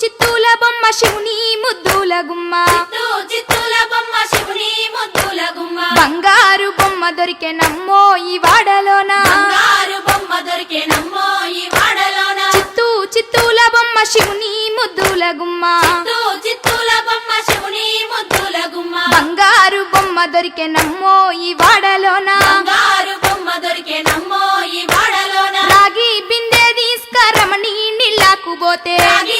చిత్తూల బొమ్మ శివుని ముద్దుల గుమ్మ. చిత్తూ చిత్తూల బొమ్మ శివుని ముద్దుల గుమ్మ. బంగారు బొమ్మ దొరికే నమ్మో ఈ వాడలోన? బంగారు బొమ్మ దొరికే నమ్మో ఈ వాడలోన? చిత్తూ చిత్తూల బొమ్మ శివుని ముద్దుల గుమ్మ. చిత్తూ చిత్తూల బొమ్మ శివుని ముద్దుల గుమ్మ. బంగారు బొమ్మ దొరికే నమ్మో ఈ వాడలోన? బంగారు బొమ్మ దొరికే నమ్మో ఈ వాడలోన? రాగి బిందె తీసుకరమణి నీళ్ళకు పోతే. రాగి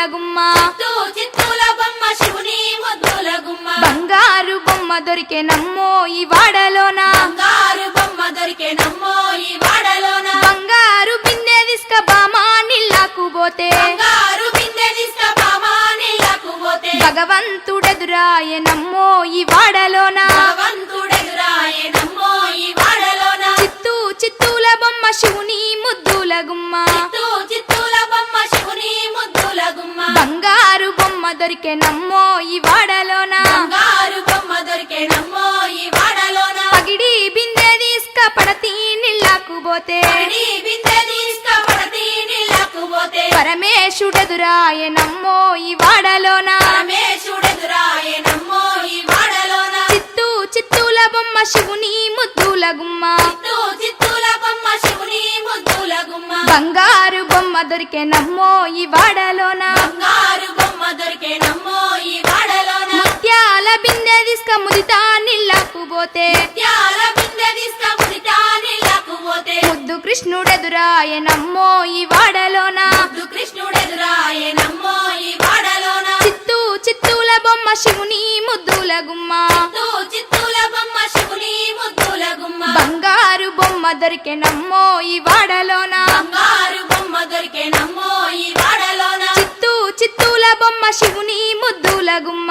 ముద్దుల గుమ్మ బంగారు బొమ్మ దొరికే నమ్మో ఈ వాడలోన? బంగారు బొమ్మ దొరికే నమ్మో ఈ వాడలోన? బంగారు బిందె తీసుక బామా నీళ్ళకు పోతే. బంగారు బిందె తీసుకుపామా నీళ్ళకు పోతే. భగవంతుడెదురాయ నమ్మో ఈ వాడలోన? భగవంతుడెదురాయ నమ్మో ఈ వాడలోన? చిత్తూ చిత్తూల బొమ్మ శివుని ముద్దుల గుమ్మ దొరికే నమ్మో ఈ వాడలోన? బంగారు బొమ్మ దొరికే నమ్మో ఈ వాడలోన? పగిడి బిందె తీసుక పడతి నీళ్ళకు పోతే. బిందె నీళ్ళకు పోతే. ఈ వాడలోన? పరమేశుడెదురాయ నమ్మో ఈ వాడలోన? చిత్తూ చిత్తూల బొమ్మ శివుని ముద్దుల గుమ్మ. చిత్తూ చిత్తూల బొమ్మ శివుని ముద్దుల గుమ్మ. బంగారు బొమ్మ దొరికే నమ్మో ఈ వాడలోన? బంగారు నీళ్ళకు పోతే. ముద్దు కృష్ణుడెదురాయ నమ్మో ఈ వాడలోన. ముద్దు కృష్ణుడెదురాయ నమ్మో ఈ వాడలోన. చిత్తూ చిత్తూల బొమ్మ శివుని ముద్దుల గుమ్మ. చిత్తూ చిత్తూల బొమ్మ శివుని ముద్దుల గుమ్మ. బంగారు బొమ్మ దొరికే నమ్మో ఈ వాడలోన. బంగారు బొమ్మ దొరికే నమ్మో ఈ వాడలోన. చిత్తూ చిత్తూల బొమ్మ శివుని ముద్దుల గుమ్మ.